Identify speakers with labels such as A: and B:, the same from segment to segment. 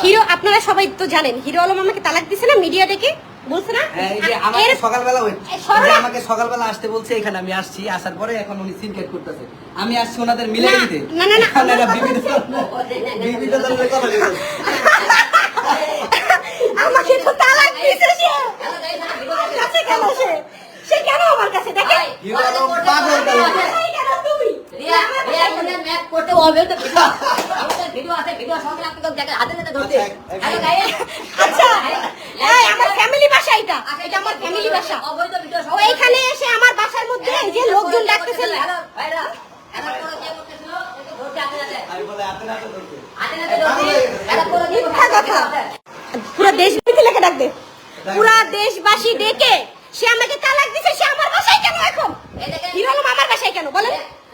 A: Hero আপনারা সবাই তো জানেন হিরো আলম আমাকে তালাক দিছে না মিডিয়া ডেকে? বলছে না?
B: হ্যাঁ, যে আমাকে সকালবেলা আমাকে সকালবেলা আসতে বলছে এখানে আমি আসছি আসার পরে এখন উনি সিনকেট করতেছে। আমি আসছি ওনাদের মিলে দিতে।
A: না, না, না। আমাকে তো তালাক দিছে সে। কাছে কেন সে? সে কেন আমার কাছে? দেখে
B: পাগল
A: আচ্ছা এই আমার ফ্যামিলি বাসা এটা। এটা আমার ফ্যামিলি বাসা। ও এইখানে এসে আমার বাসার মধ্যে এই যে লোকজন ডাকতেছে।
B: আমি বলে হাতে হাতে ধরছে।
A: মিথ্যা কথা। পুরো দেশবাসী লেখে ডাকবে পুরো দেশবাসী ডেকে সে আমাকে তালাক দিছে সে আমার বাসায় কেন এখন হিরো আলম আমার বাসায় কেন বলেন আমাকে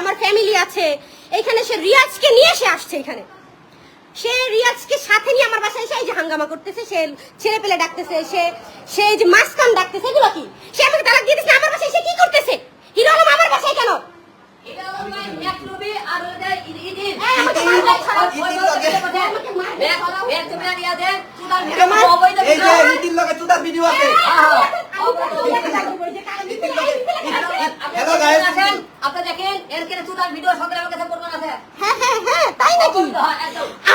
A: আমার এখানে সে রিয়াজকে নিয়ে সে আসছে এখানে। সে রিয়াজকে সাথে নিয়ে আমার বাসায় এসে এই যে হাঙ্গামা করতেছে, সে ছেলে পেলে ডাকতেছে, সে সে যে মাস্তান ডাকতেছে কি? সে তালাক দিয়ে আমার বাসায় সে কি করতেছে? হিরো আলম আমার বাসায় কেন?
C: আপনারা দেখেন এর কেন চুদার ভিডিও সকালে আমার কাছে প্রমাণ আছে।
A: হ্যাঁ হ্যাঁ হ্যাঁ তাই নাকি?
C: হ্যাঁ,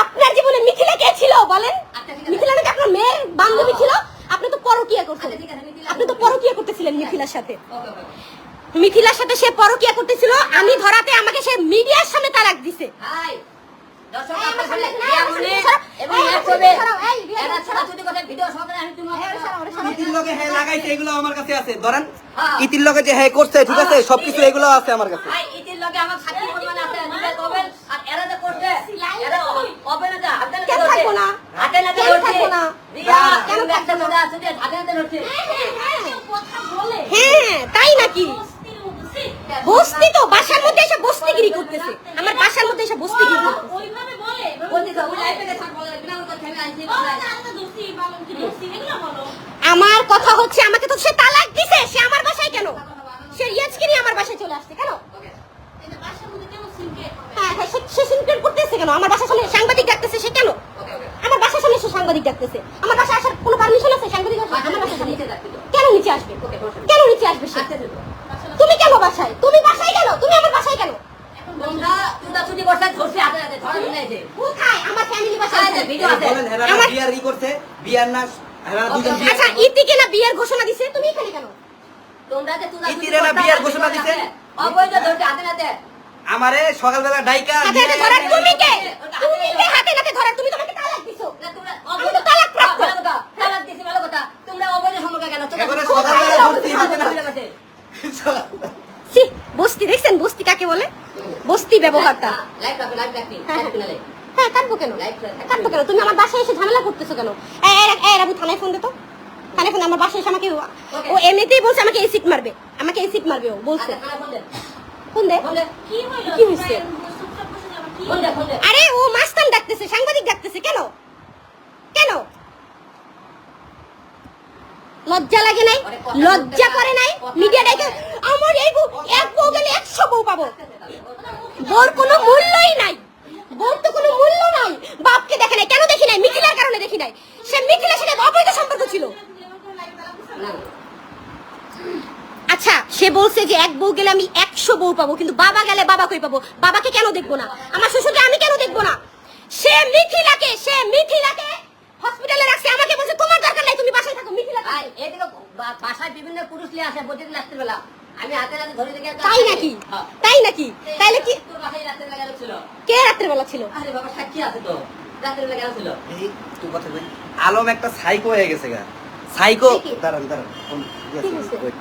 A: আপনার জীবনে মিথিলা কে ছিল বলেন?
C: আচ্ছা।
A: মিথিলা নাকি আপনার মেয়ের বান্ধবী ছিল? আপনি তো পরকিয়া
C: আচ্ছা, ঠিক আছে, মিথিলা-
A: আপনি তো পরকিয়া করতেছিলেন মিথিলার সাথে। মিথিলার সাথে সে পরকিয়া করতেছিল আমি ধরাতে আমাকে সে মিডিয়ার সামনে তালাক দিছে
C: হাই দর্শক আপনার
A: সামনে
C: সামনে
A: এই,
C: রিয়া
A: আমার
C: মুনি
A: সামনে সরাও।
C: এবং এক
A: আমার
C: ছবি
A: সামনে সরাও। এই, রিয়া
C: এরা
A: মুনি সরাও।
C: করে ভিডিও সকালে আমি তুমি
A: এই, ওরে সরাও, ওরে সরাও।
B: ইতির লগে হ্যাঁ লাগাইছে এগুলো আমার কাছে আছে ধরেন
C: হ্যাঁ।
B: ইতির লগে যে হ্যাঁ করছে ঠিক আছে সবকিছু এগুলো আছে আমার কাছে
C: হাই ইতির লগে আমার সাক্ষী প্রমাণ আছে নিজে করবেন আর এরা যে করছে এরা হবে না যা হাতে
A: কেন
C: নাতে
A: থাকব না?
C: হাতে নাতে
A: কেন
C: ধরছে
A: থাকব না?
C: রিয়া
A: কেন
C: কেন একটা
A: থাকব
C: আছে হাতে নাতে ধরছে
A: হ্যাঁ তাই নাকি বস্তি তো বাসার মধ্যে এসে বস্তিগিরি করতেছে। আমার বাসার মধ্যে এসে বস্তিগিরি করতেছে।
D: ওইভাবে বলে
C: বলতে ওই লাইফে থাকব বিনা কথা আমি আইছি
D: বলো না, বলো।
A: আমার কথা হচ্ছে আমাকে তো সে তালাক দিছে সে আমার বাসায় কেন? সে রিয়াজকে নিয়ে আমার বাসায় চলে আসছে কেন? হ্যাঁ হ্যাঁ সে- সিনক্রেট করতেছে কেন? আমার বাসার সামনে সাংবাদিক ডাকতেছে সে কেন? আমার বাসার সামনে সে সাংবাদিক ডাকতেছে। আমার বাসায় আসার কোনো পারমিশন আছে? সাংবাদিক? আমার বাসায় কেন নিচে আসবে? কেন নিচে আসবে সে? তুমি কেন বাসায় কেন তুমি আমার বাসায় কেন
C: তোমরা চুদা চুদি করছে ধরছে হাতে হাতে ধরা দিলে যে
A: কোথায় আমার ফ্যামিলি
C: ভিডিও আছে
A: আমার-
B: ই করছে বিয়ার না হেরা দুজন বিয়ে
A: আচ্ছা ইতিকে না বিয়ের ঘোষণা দিছে তুমি এখানে কেন
C: তোমরা যে চুদা চুদি
B: ইতিরে বিয়ার ঘোষণা দিছে?
C: অবৈধ ধরছে হাতে হাতে
B: আমারে সকালবেলা ডাইকা
A: হাতে হাতে ধরার তুমি কে তুমি কে হাতে হাতে ধরার তুমি তোমাকে তালাক দিছো
C: না, তোমরা
A: আমি তো তালাক প্রাপ্ত।
C: ভালো কথা, তালাক দিছি, ভালো কথা। তোমরা অবৈধ সম্পর্কে কেন? তোমরা
B: এবারে
C: খুব
B: সকালবেলা
C: ভালো
B: ধরছি,
C: কথা
B: হাতে না-
C: বলে গেছে।
A: ছি বস্তি দেখছেন বস্তি কাকে বলে
C: রাখবি,
A: হ্যাঁ,
C: না লাইভ।
A: হ্যাঁ কাটবো কেন? কাটবো কেন? তুমি আমার বাসায় এসে ঝামেলা করতেছো কেন? থানায় ফোন দে তো। থানায় ফোন আমার বাসায় এসে আমাকে ও এমনিতেই বলছে আমাকে এসিড মারবে। আমাকে এসিড মারবে ও বলছে।
C: আচ্ছা, ফোন দে।
A: ফোন দে।
D: কি
C: দে।
A: আরে ও মাস্তান ডাকতেছে সাংবাদিক ডাকতেছে কেন? কেন? লজ্জা লাগে নাই? লজ্জা করে নাই? মিডিয়া ডাকে আমার এই বউ এক বউ গেলে একশো বউ পাবো। বোর কোনো মূল্যই নাই। বোর তো কোনো মূল্য নাই। বাপকে দেখে নাই, কেন দেখি নাই? মিথিলার কারণে দেখি নাই। সে মিথিলার সাথে অবৈধ সম্পর্ক ছিল। আচ্ছা সে বলছে যে এক বউ গেলে আমি একশো বউ পাবো, কিন্তু বাবা গেলে বাবা কই পাবো? বাবাকে কেন দেখব না? আমার শ্বশুরকে আমি কেন দেখব না? সে মিথিলাকে সে মিথিলাকে হসপিটালে রাখছে। আমাকে বলছে, তোমার দরকার নাই, তুমি বাসায় থাকো, মিথিলা
C: বাসায় বিভিন্ন পুরুষ নিয়ে আসে প্রতিদিন রাত্রিবেলা
A: তাই নাকি?
C: হ্যাঁ।
A: তাই নাকি? তাইলে কি
C: তোর বাসায় রাত্রিবেলা গেল ছিল।
A: কে
C: আরে বাবা সাক্ষী আছে তো। রাত্রিবেলা গেল ছিল।
B: এই তুই কথা বল আলম একটা সাইকো হয়ে গেছে গা। সাইকো দাঁড়ান দাঁড়ান।
A: কি.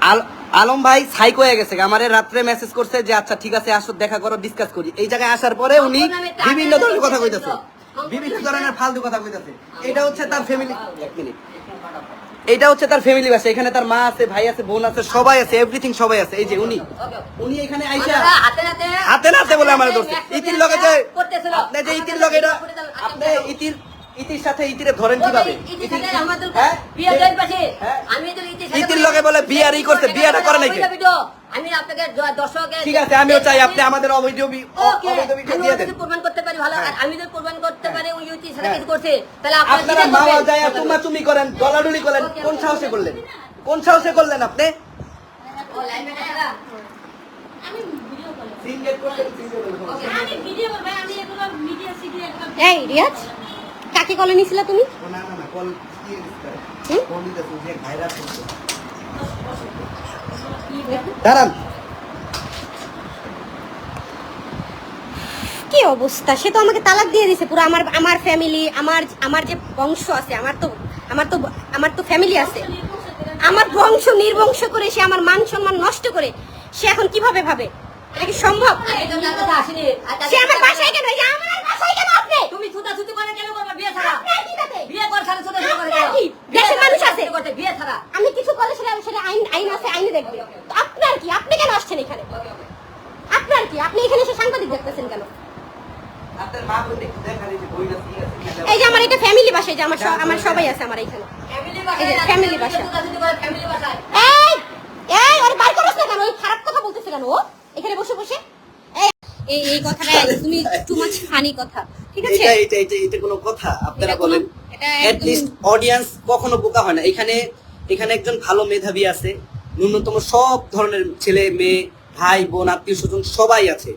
B: আল- আলম ভাই সাইকো হয়ে গেছে গা। আমারে রাত্রে মেসেজ করছে যে আচ্ছা ঠিক আছে আসো দেখা করো ডিসকাস করি। এই জায়গায় আসার পরে উনি বিভিন্ন ধরনের কথা কইতাছে। বিভিন্ন ধরনের ফালতু কথা কইতাছে। এটা হচ্ছে তার ফ্যামিলি এক মিনিট। এইটা হচ্ছে তার ফ্যামিলি বাসা এখানে তার মা আছে ভাই আছে বোন আছে সবাই আছে এভরিথিং সবাই আছে। এই যে উনি উনি এখানে আইসা
C: আপনারা হাতে নাতে
B: হাতে বলে আমার ধরছে। ইতির লগে যে আপনি যে ইতির লগে এটা আপনি ইতির ইতির সাথে ইতিরে ধরেন কীভাবে?
C: ইতির সাথে আমাদের
B: হ্যাঁ?
C: বিয়ে দেন পাশে।
B: হ্যাঁ?
C: আমি তো ইতির সাথে
B: ইতির লগে বলে বিয়ার ই করছে, বিয়াটা করে নাকি?
C: আমি আপনাকে দ- দর্শকের
B: ঠিক আছে আমিও চাই আপনি আমাদের অবৈধ অবৈধ দিয়ে দেন।
C: প্রমাণ করতে পারি ভালো আর আমি যদি প্রমাণ করতে পারি ওই সাথে
B: হ্যাঁ।
C: কিছু করছে? তাহলে আপনারা
B: মামা। যায় চুমাচুমি করেন গলাডুলি করেন কোন সাহসে করলেন? কোন সাহসে করলেন আপনি?
A: এই রিয়াজ কাকে কলে নিছিলা তুমি?
B: না না না কল দিয়ে কল দিতে ভাইরাস দাঁড়ান।
A: কি অবস্থা? সে তো আমাকে তালাক দিয়ে দিছে পুরো আমার আমার ফ্যামিলি আমার আমার যে বংশ আছে আমার তো আমার তো আমার তো ফ্যামিলি আছে। আমার বংশ নির্বংশ করে সে আমার মান সম্মান নষ্ট করে সে এখন কীভাবে ভাবে? এটা কি সম্ভব? সে আমার বাসায় কেন? আমার বাসায় কেন আপনি?
C: তুমি ছুটাছুটি করে কেন করবা বিয়ে ছাড়া? বিয়ে কর ছাড়া ছুটাছুটি করে
A: আপনার
C: কেন?
A: কি? দেশের মানুষ আছে।
C: করতে, বিয়ে ছাড়া?
A: আমি কিছু করলে সেটা সেটা আইন আইন আছে আইনে দেখবে। আপনার কি? আপনি কেন আসছেন এখানে? আপনার কি? আপনি এখানে এসে সাংবাদিক দেখতেছেন কেন
B: আপনার মা বোন একটু দেখান এই যে বইটা ঠিক
A: এই যে আমার এটা ফ্যামিলি বাসায় যে আমার আমার সবাই আছে আমার এখানে
C: ফ্যামিলি
A: এই যে family বাসা। এই এই ওর করছ না কেন? ওই খারাপ কথা বলতেছে কেন ও? এখানে বসে বসে। এই এই কথাটা তুমি টু মাচ ফানি কথা ঠিক আছে?
B: এটা এটা এটা এটা কোনো কথা আপনারা বলেন। লিস্ট অডিয়েন্স কখনো বোকা হয় না। এখানে এখানে একজন ভালো মেধাবী আছে ন্যূনতম সব ধরনের ছেলে মেয়ে ভাই বোন আত্মীয় স্বজন সবাই আছে।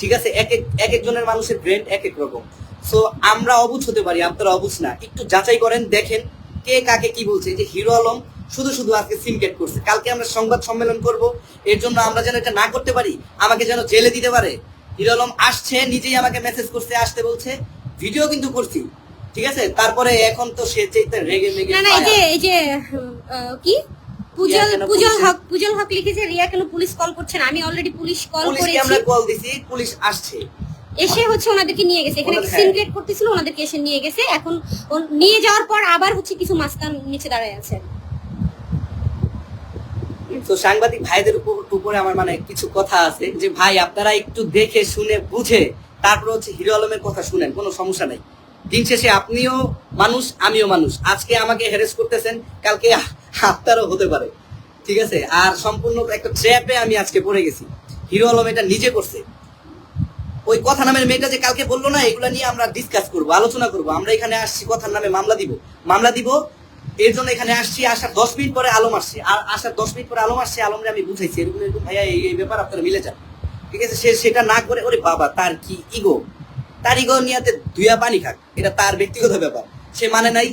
B: ঠিক আছে? এক এক এক একজনের মানুষের ব্রেন এক এক রকম। সো আমরা অবুঝ হতে পারি আপনারা অবুঝ না। একটু যাচাই করেন দেখেন কে কাকে কি বলছে। যে হিরো আলম শুধু শুধু আজকে সিনকেট করছে। কালকে আমরা সংবাদ সম্মেলন করব। এর জন্য আমরা যেন এটা না করতে পারি আমাকে যেন জেলে দিতে পারে। হিরো আলম আসছে নিজেই আমাকে মেসেজ করছে আসতে বলছে। ভিডিও কিন্তু করছি ঠিক আছে? তারপরে এখন তো সে চেয়ে রেগে মেগে
A: না না এই যে এই যে কি? পুজল
B: কেন
A: পুজল হক পুজল হক লিখেছে রিয়া কেন পুলিশ কল করছে না? আমি অলরেডি পুলিশ কল করেছি।
B: আমরা কল দিছি পুলিশ আসছে।
A: এসে হচ্ছে ওনাদেরকে নিয়ে গেছে। এখানে সিন
B: হ্যাঁ।
A: ক্রিয়েট করতেছিল ওনাদেরকে এসে নিয়ে গেছে। এখন নিয়ে যাওয়ার পর আবার হচ্ছে কিছু মাস্তান নিচে দাঁড়ায় আছে।
B: তো সাংবাদিক ভাইদের উপর উপরে আমার মানে কিছু কথা আছে যে ভাই আপনারা একটু দেখে শুনে বুঝে তারপর হচ্ছে হিরো আলমের কথা শুনেন কোনো সমস্যা নাই। দিন শেষে আপনিও মানুষ আমিও মানুষ। আজকে আমাকে হ্যারেস করতেছেন কালকে আপনারও হতে পারে। ঠিক আছে? আর সম্পূর্ণ একটা ট্র্যাপে আমি আজকে পড়ে গেছি। হিরো আলম এটা নিজে করছে। ওই কথা নামের মেয়েটা যে কালকে বলল না, এগুলা নিয়ে আমরা ডিসকাস করব, আলোচনা করব। আমরা এখানে আসছি কথার নামে মামলা দিব। মামলা দিব, এর জন্য এখানে আসছি, আসার দশ মিনিট পরে আলম আসছে। আর আসার দশ মিনিট পরে আলম আসছে, আলমরে আমি বুঝাইছি। এরকম এরকম ভাইয়া, এই ব্যাপার আপনারা মিলে যান। ঠিক আছে? সে, সেটা না করে, ওরে বাবা, তার কি ইগো তার ইগো নিয়াতে দুইয়া পানি খাক। এটা তার ব্যক্তিগত ব্যাপার। সে মানে নাই